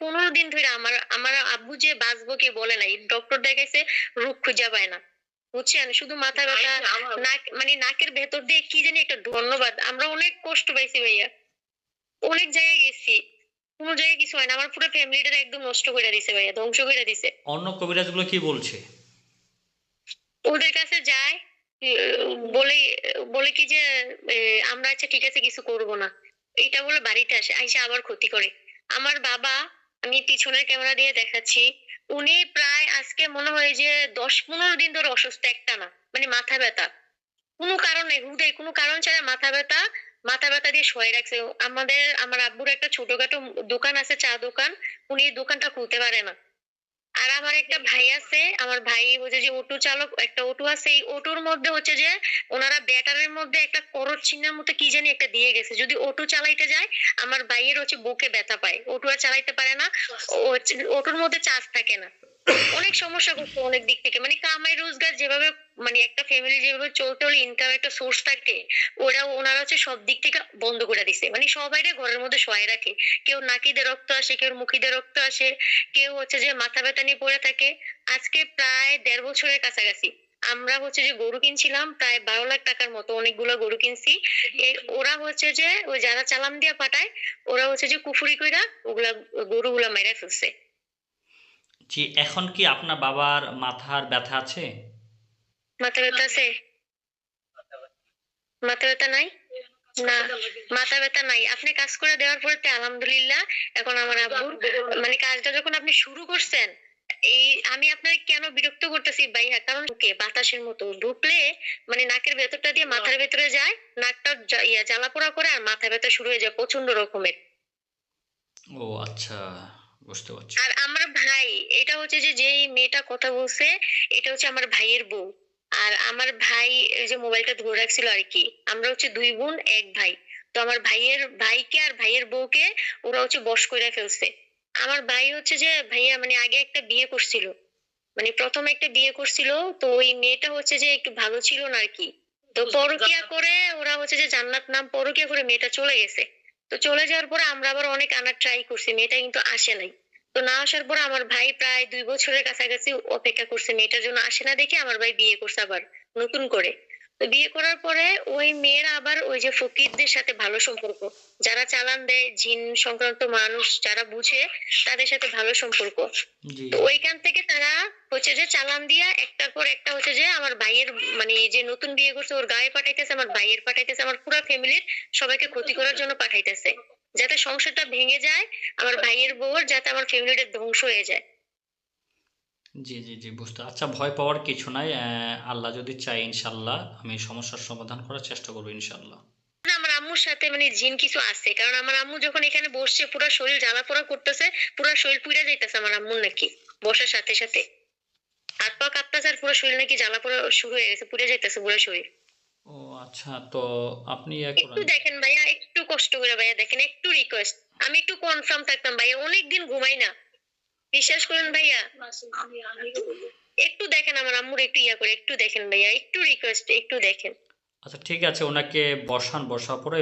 পনেরো দিন ধরে আমার আমার আব্বু যে বাঁচবো কে বলে নাই। ডক্টর দেখাইছে রোগ খুঁজে পায় না। বুঝছেন? শুধু মাথা ব্যথা নাক মানে নাকের ভেতর দিয়ে কি জানি একটা ধন্যবাদ। আমরা অনেক কষ্ট পাইছি ভাইয়া। অনেক জায়গায় গেছি। কোনো জায়গায় কিছু হয় না। আমার পুরো ফ্যামিলিটা একদম নষ্ট করে দিছে ভাইয়া ধ্বংস করে দিছে। অন্য কবিরাজগুলো কি বলছে? ওদের কাছে যায় বলে বলে কি যে আমরা আচ্ছা ঠিক আছে কিছু করব না। এটা বলে বাড়িতে আসে আইসা আবার ক্ষতি করে। আমার বাবা আমি পিছনের ক্যামেরা দিয়ে দেখাচ্ছি। উনি প্রায় আজকে মনে হয় যে দশ পনেরো দিন ধরে অসুস্থ, একটা না মানে মাথা ব্যথা। কোনো কারণে হুদাই কোনো কারণ ছাড়া মাথা ব্যথা মাথা ব্যথা দিয়ে শুয়ে রাখছে। আমাদের, আমার আব্বুর একটা ছোটখাটো দোকান আছে, চা দোকান। উনি দোকানটা খুলতে পারে না। আর আমার একটা ভাই আছে, আমার ভাই হচ্ছে যে অটো চালক, একটা অটো আছে, এই অটোর মধ্যে হচ্ছে যে ওনারা ব্যাটারের মধ্যে একটা করট চিহ্নের মতো কি জানি একটা দিয়ে গেছে। যদি অটো চালাইতে যায়, আমার ভাইয়ের হচ্ছে বুকে ব্যথা পায়। অটো আর চালাইতে পারে না অটোর মধ্যে চার্জ থাকে না। অনেক সমস্যা করছে অনেক দিক থেকে। মানে কামাই, রোজগার যেভাবে মানে একটা ফ্যামিলি যেভাবে চলতে হলে ইনকাম একটা সোর্স থাকে, ওরা ওনারা হচ্ছে সব দিক থেকে বন্ধ করে দিছে। মানে সবাই ঘরের মধ্যে শোয়াই রাখে। কেউ নাকিদের রক্ত আসে, কেউ মুখিদের রক্ত আসে, কেউ হচ্ছে যে মাথা ব্যথা নিয়ে পড়ে থাকে। আজকে প্রায় দেড় বছরের কাছাকাছি। আমরা হচ্ছে যে গরু কিনছিলাম, প্রায় বারো লাখ টাকার মতো অনেকগুলো গরু কিনছি। ওরা হচ্ছে যে ওই যারা চালান দিয়া পাঠায়, ওরা হচ্ছে যে কুফুরি কইরা ওগুলা গরুগুলা মেরে ফেলছে। জি, এখন কি আপনার বাবার মাথার ব্যথা আছে? মাথা ব্যথা আছে মাথা ব্যথা নাই না মাথা ব্যথা নাই আপনি কাজ করে দেওয়ার পরে আলহামদুলিল্লাহ এখন আমার আব্বুর মানে কাজটা যখন আপনি শুরু করছেন এই আমি আপনার কেন বিরক্ত করতেছি ভাইয়া কারণ কি বাতাসের মতো। ঢুকলে মানে নাকের ভেতরটা দিয়ে মাথার ভেতরে যায় নাকটা ইয়া জ্বালা পোড়া করে আর মাথা ব্যথা শুরু হয়ে যায় প্রচণ্ড রকমের। ও আচ্ছা বুঝতে পারছি। আর আমার ভাই এটা হচ্ছে যে যেই মেয়েটা কথা বলছে এটা হচ্ছে আমার ভাইয়ের বউ। আর আমার ভাই এই যে মোবাইলটা ধরে রাখছিল আর কি আমরা হচ্ছে দুই বোন এক ভাই। তো আমার ভাইয়ের ভাইকে আর ভাইয়ের বউকে ওরা হচ্ছে বশ করে ফেলছে। আমার ভাই হচ্ছে যে ভাইয়া মানে আগে একটা বিয়ে করছিল। মানে প্রথম একটা বিয়ে করছিল তো ওই মেয়েটা হচ্ছে যে একটু ভালো ছিল না আর কি। তো পরকিয়া করে ওরা হচ্ছে যে জান্নাত নাম পরকিয়া করে মেয়েটা চলে গেছে। তো চলে যাওয়ার পরে আমরা আবার অনেক আনার ট্রাই করছি মেয়েটা কিন্তু আসে নাই। তো না আসার পর আমার ভাই প্রায় দুই বছরের কাছাকাছি অপেক্ষা করছে মেয়েটার জন্য আসে না দেখে আমার ভাই বিয়ে করছে আবার নতুন করে। তো বিয়ে করার পরে ওই মেয়েরা আবার ওই যে ফকিরদের সাথে ভালো সম্পর্ক যারা চালান দেয় জিন সংক্রান্ত মানুষ যারা বুঝে তাদের সাথে ভালো সম্পর্ক। তো ওইখান থেকে তারা হচ্ছে যে চালান দিয়া একটার পর একটা হচ্ছে যে আমার ভাইয়ের মানে যে নতুন বিয়ে করছে ওর গায়ে পাঠাইতেছে আমার ভাইয়ের পাঠাইতেছে আমার পুরো ফ্যামিলির সবাইকে ক্ষতি করার জন্য পাঠাইতেছে। যাতে সংসারটা ভেঙে যায় আমার ভাইয়ের বউর যাতে আমার ফ্যামিলিটা ধ্বংস হয়ে যায়। জি জি জি বুঝতে আচ্ছা ভয় পাওয়ার কিছু নাই। আল্লাহ যদি চাই ইনশাল্লাহ আমি সমস্যার সমাধান করার চেষ্টা করব ইনশাল্লাহ আমার আম্মুর সাথে মানে জিন কিছু আছে। কারণ আমার আম্মু যখন এখানে বসছে পুরো শরীর জ্বালা পোড়া করতেছে পুরো শরীর পুড়ে যাইতেছে আমার আম্মুর নাকি বসার সাথে সাথে। হাত পা কাঁপতেছে আর পুরো শরীর নাকি জ্বালা পোড়া শুরু হয়ে গেছে পুড়ে যাইতেছে পুরো শরীর। আচ্ছা তো আপনি ইয়ে একটু দেখেন ভাইয়া একটু কষ্ট করে ভাইয়া দেখেন একটু রিকোয়েস্ট আমি একটু কনফার্ম থাকতাম ভাইয়া অনেক দিন ঘুমাই না। বিশ্বাস করেন ভাইয়া। একটু দেখেন আমার আম্মুর একটু ইয়া করে একটু দেখেন ভাইয়া একটু রিকোয়েস্ট একটু দেখেন। আচ্ছা ঠিক আছে ওনাকে বসান বসার পরে